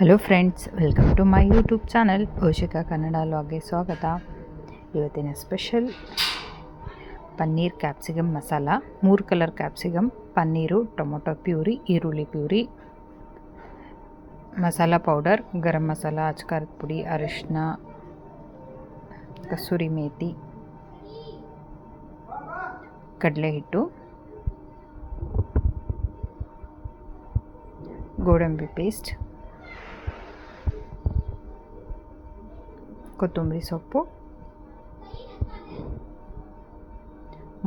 Hello friends welcome to my YouTube channel Oshika Kannada ಲಾಗ್ಗೆ ಸ್ವಾಗತ ಇವತ್ತಿನ special paneer capsicum masala ಮೂರು colour capsicum paneer, tomato puree, ಈರುಳ್ಳಿ puree masala powder garam masala ಅಚ್ಕಾರದ ಪುಡಿ ಅರಿಶಿನ ಕಸೂರಿ ಮೇಥಿ ಕಡಲೆ ಹಿಟ್ಟು ಗೋಡಂಬಿ ಪೇಸ್ಟ್ ಕೊತ್ತಂಬರಿ ಸೊಪ್ಪು,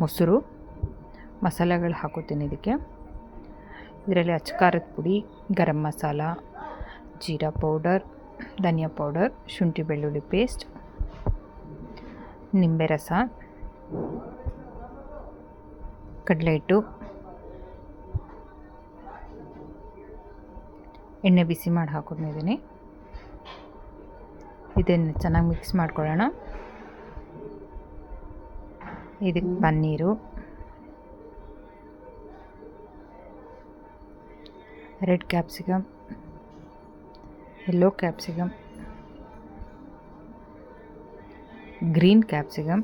ಮೊಸರು, ಮಸಾಲೆಗಳು ಹಾಕೋತೀನಿ ಇದಕ್ಕೆ. ಇದರಲ್ಲಿ ಅಚ್ಕಾರದ ಪುಡಿ, ಗರಂ ಮಸಾಲ, ಜೀರಾ ಪೌಡರ್, ಧನಿಯಾ ಪೌಡರ್, ಶುಂಠಿ ಬೆಳ್ಳುಳ್ಳಿ ಪೇಸ್ಟ್, ನಿಂಬೆ ರಸ, ಕಡಲೆ ಹಿಟ್ಟು, ಎಣ್ಣೆ ಬಿಸಿ ಮಾಡಿ ಹಾಕೊಂಡಿದ್ದೀನಿ ಇದನ್ನು ಚೆನ್ನಾಗಿ ಮಿಕ್ಸ್ ಮಾಡ್ಕೊಳ್ಳೋಣ. ಇದಕ್ಕೆ paneer. Red capsicum yellow capsicum green capsicum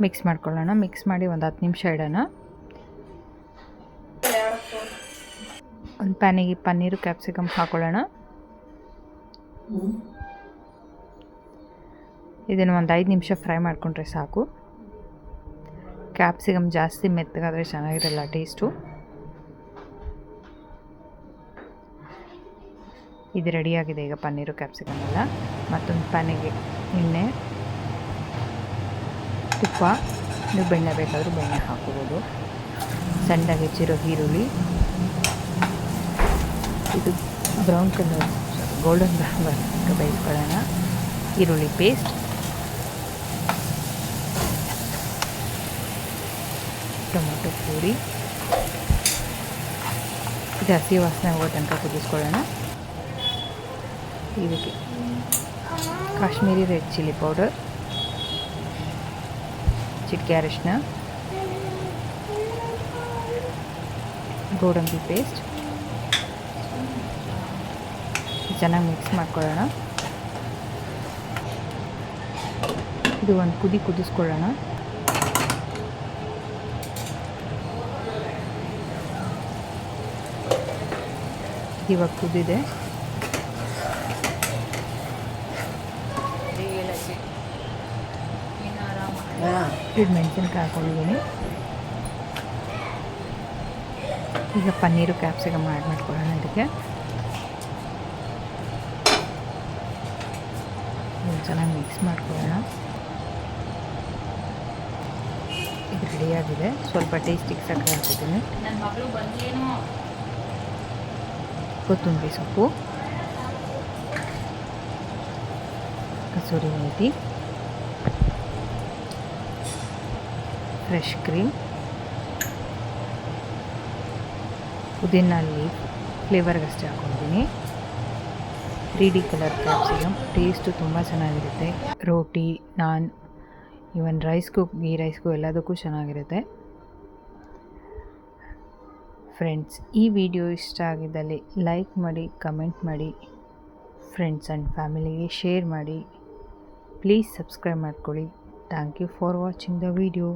mix ಮಾಡ್ಕೊಳ್ಳೋಣ. ಮಿಕ್ಸ್ ಮಾಡಿ ಒಂದು ಹತ್ತು ನಿಮಿಷ ಇಡೋಣ. ಒಂದು ಪ್ಯಾನಿಗೆ ಪನ್ನೀರು ಕ್ಯಾಪ್ಸಿಕಮ್ ಹಾಕೊಳ್ಳೋಣ. ಇದನ್ನು ಒಂದು ಐದು ನಿಮಿಷ ಫ್ರೈ ಮಾಡಿಕೊಂಡ್ರೆ ಸಾಕು. ಕ್ಯಾಪ್ಸಿಕಮ್ ಜಾಸ್ತಿ ಮೆತ್ತಗಾದರೆ ಚೆನ್ನಾಗಿರಲ್ಲ ಟೇಸ್ಟು. ಇದು ರೆಡಿಯಾಗಿದೆ ಈಗ ಪನ್ನೀರು, ಕ್ಯಾಪ್ಸಿಕಮ್ ಎಲ್ಲ. ಮತ್ತೊಂದು ಪ್ಯಾನಿಗೆ ಎಣ್ಣೆ, ತುಪ್ಪ ನೀವು ಬೆಣ್ಣೆ ಬೇಕಾದರೂ ಬೆಣ್ಣೆ ಹಾಕೋಬೋದು. ಸಣ್ಣಗೆ ಹೆಚ್ಚಿರೋ ಈರುಳ್ಳಿ. ಇದು ಬ್ರೌನ್ ಕಲರ್ ಗೋಲ್ಡನ್ ಬ್ರೌನ್ ಬೇಯಿಸ್ಕೊಳ್ಳೋಣ ಈರುಳ್ಳಿ ಪೇಸ್ಟ್ ಟೊಮೊಟೊ ಪೂರಿ ಜಾಸ್ತಿ ವಾಸನೆ ಹೋಗೋ ತನಕ ಕುದಿಸ್ಕೊಳ್ಳೋಣ. ಇದಕ್ಕೆ ಕಾಶ್ಮೀರಿ ರೆಡ್ ಚಿಲ್ಲಿ ಪೌಡರ್. ಚಿಟಿಕೆ ಅರಿಶಿನ ಗೋಡಂಬಿ ಪೇಸ್ಟ್ ಚೆನ್ನಾಗಿ ಮಿಕ್ಸ್ ಮಾಡ್ಕೊಳ್ಳೋಣ. ಇದು ಒಂದು ಕುದಿ ಕುದಿಸ್ಕೊಳ್ಳೋಣ. ಇವಾಗ ಕುದಿದೆ. ಇದು ಮೆಣಸಿನ್ಕಾಯಿ ಹಾಕೊಂಡಿದ್ದೀನಿ. ಈಗ ಪನ್ನೀರು ಕ್ಯಾಪ್ಸಿಕಮ್ ಆ್ಯಡ್ ಮಾಡ್ಕೊಳ್ಳೋಣ ಇದಕ್ಕೆ. ಚೆನ್ನಾಗಿ ಮಿಕ್ಸ್ ಮಾಡ್ಕೊಳ್ಳೋಣ. ಇದು ರೆಡಿಯಾಗಿದೆ ಸ್ವಲ್ಪ ಟೇಸ್ಟಿಗೆ ಸಕ್ಕರೆ ಹಾಕಿದ್ದೀನಿ ಕೊತ್ತಂಬರಿ ಸೊಪ್ಪು. ಕಸೂರಿ ಮೇಥಿ. ಫ್ರೆಶ್ ಕ್ರೀಮ್ ಪುದೀನಲ್ಲಿ ಫ್ಲೇವರ್ಗಷ್ಟೇ ಹಾಕ್ಕೊಂಡಿದ್ದೀನಿ three D colour capsicum taste ತುಂಬ ಚೆನ್ನಾಗಿರುತ್ತೆ. ರೋಟಿ ನಾನ್ ಈವನ್ ರೈಸ್ಗೂ ಗೀ ರೈಸ್ಗೂ ಎಲ್ಲದಕ್ಕೂ ಚೆನ್ನಾಗಿರುತ್ತೆ. ಫ್ರೆಂಡ್ಸ್ ಈ ವಿಡಿಯೋ ಇಷ್ಟ ಆಗಿದ್ದಲ್ಲಿ ಲೈಕ್ ಮಾಡಿ ಕಮೆಂಟ್ ಮಾಡಿ ಫ್ರೆಂಡ್ಸ್ ಆ್ಯಂಡ್ ಫ್ಯಾಮಿಲಿಗೆ ಶೇರ್ ಮಾಡಿ. ಪ್ಲೀಸ್ ಸಬ್ಸ್ಕ್ರೈಬ್ ಮಾಡ್ಕೊಳ್ಳಿ. Thank you for watching the video